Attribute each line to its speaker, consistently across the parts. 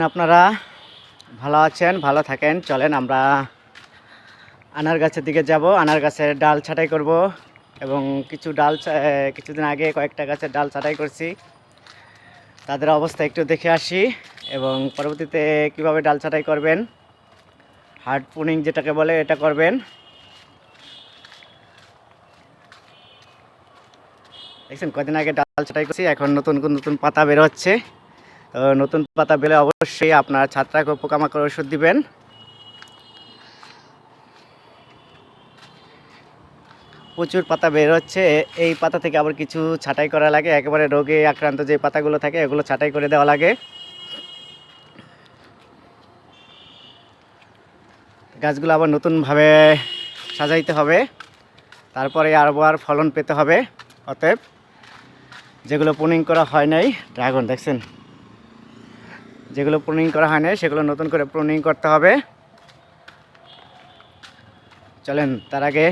Speaker 1: আপনারা ভালো আছেন, ভালো থাকেন। চলেন আমরা আনার গাছের দিকে যাব। আনার গাছের ডাল ছাঁটাই করব এবং কিছু ডাল কিছুদিন আগে কয়েকটা গাছের ডাল ছাঁটাই করছি। তাদের অবস্থা একটু দেখে আসি এবং পরবর্তীতে কীভাবে ডাল ছাঁটাই করবেন, হার্ড পুনিং যেটাকে বলে এটা করবেন। দেখছেন, কদিন আগে ডাল ছাঁটাই করছি, এখন নতুন নতুন পাতা বের হচ্ছে। তো নতুন পাতা বেলে অবশ্যই আপনার ছাত্রাকে পোকামাকড় ওষুধ দিবেন। প্রচুর পাতা বের হচ্ছে। এই পাতা থেকে আবার কিছু ছাঁটাই করা লাগে। একেবারে রোগে আক্রান্ত যে পাতাগুলো থাকে, এগুলো ছাঁটাই করে দেওয়া লাগে। গাছগুলো আবার নতুনভাবে সাজাইতে হবে। তারপরে আবার ফলন পেতে হবে। অতএব যেগুলো পুনিং করা হয় নাই, ড্রাগন, দেখছেন? যেগুলো প্রুনিং করা হয় নাই সেগুলো নতুন করে প্রুনিং করতে হবে। চলেন, তার আগে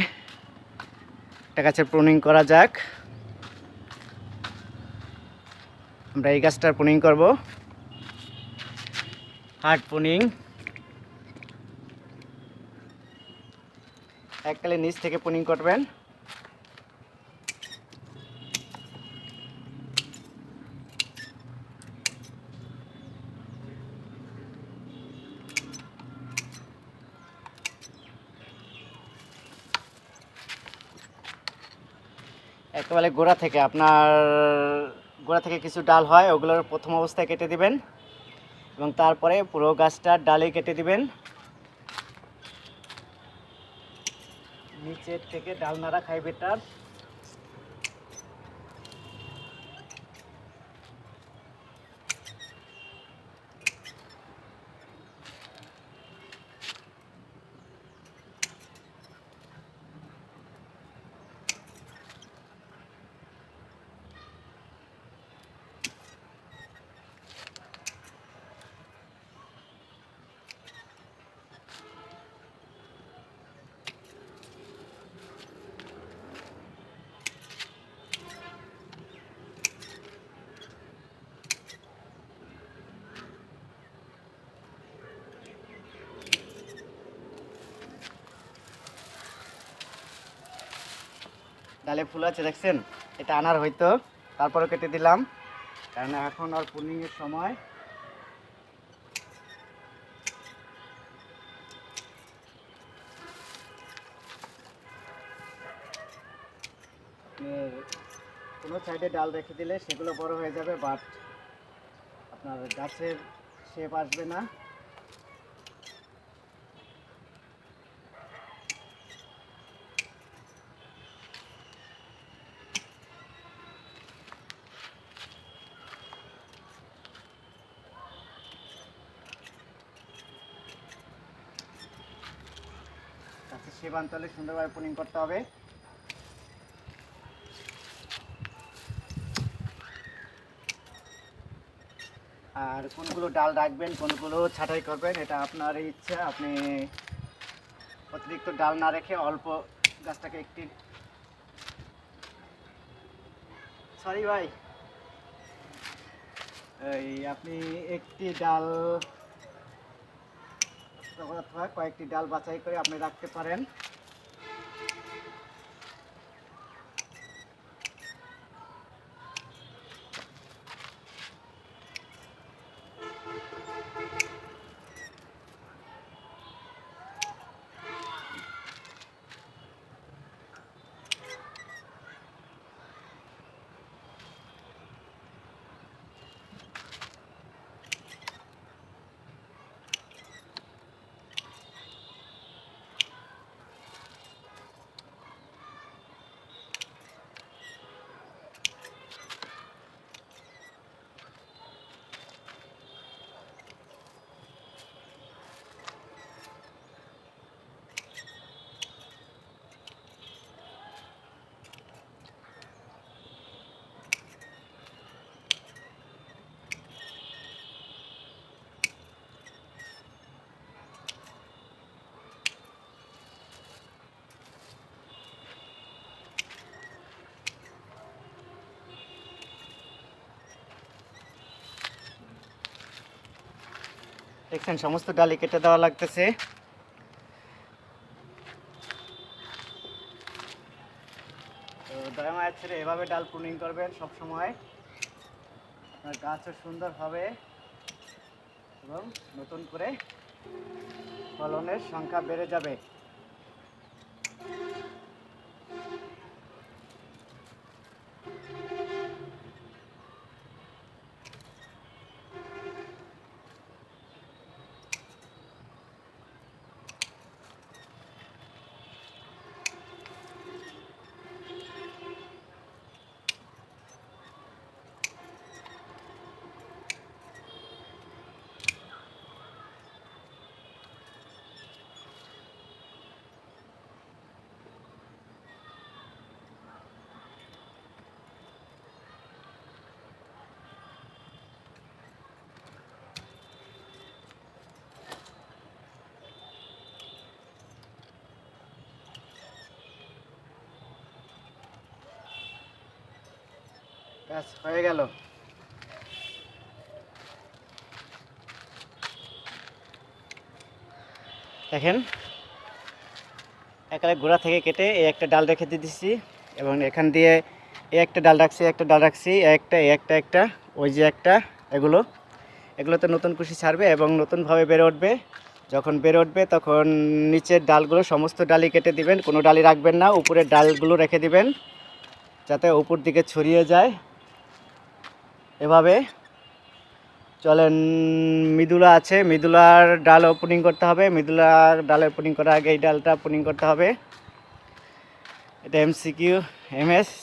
Speaker 1: একটা গাছের প্রুনিং করা যাক। আমরা এই গাছটার প্রুনিং করব। হার্ড প্রুনিং এককালে নিচ থেকে প্রুনিং করবেন। একেবারে গোড়া থেকে আপনার, গোড়া থেকে কিছু ডাল হয়, ওগুলোর প্রথম অবস্থায় কেটে দিবেন এবং তারপরে পুরো গাছটার ডালে কেটে দিবেন। নিচের থেকে ডাল নাড়া খাইবে বেটার ডালে ফুল আছে, দেখছেন? এটা আনার হয়তো তারপরে কেটে দিলাম। কারণ এখন আর পূর্ণিমের সময়। কোনো সাইডে ডাল রেখে দিলে সেগুলো বড় হয়ে যাবে বাট আপনার গাছের শেপ আসবে না। শেপ সুন্দরভাবে পুনিং করতে হবে। আর কোনগুলো ডাল রাখবেন, কোনগুলো ছাঁটাই করবেন, এটা আপনার ইচ্ছা। আপনি অতিরিক্ত ডাল না রেখে অল্প গাছটাকে একটি সরি ভাই, এই আপনি একটি ডাল কয়েকটি ডাল বাছাই করে আপনি রাখতে পারেন। দেখছেন, সমস্ত ডালি কেটে দেওয়া লাগতেছে। তো দয়া মায়ের ছেড়ে এভাবে ডাল প্রুনিং করবেন সব সময়। গাছও সুন্দর হবে এবং নতুন করে ফলনের সংখ্যা বেড়ে যাবে। ব্যাস হয়ে গেল। দেখেন একালে গোড়া থেকে কেটে এই একটা ডাল রেখে দিয়ে দিচ্ছি এবং এখান দিয়ে এই একটা ডাল রাখছি একটা ডাল রাখছি একটা একটা একটা, ওই যে একটা, এগুলো। এগুলোতে নতুন কুশি ছাড়বে এবং নতুনভাবে বেড়ে উঠবে। যখন বেড়ে উঠবে তখন নিচের ডালগুলো সমস্ত ডালি কেটে দিবেন, কোনো ডালি রাখবেন না, উপরের ডালগুলো রেখে দিবেন, যাতে উপর দিকে ছড়িয়ে যায়। এভাবে। চলেন, মৃদুলা আছে। মৃদুলার ডাল ওপেনিং করতে হবে। মৃদুলার ডাল ওপেনিং করার আগে এই ডালটা ওপেনিং করতে হবে। এটা এমসিকিউ এমএস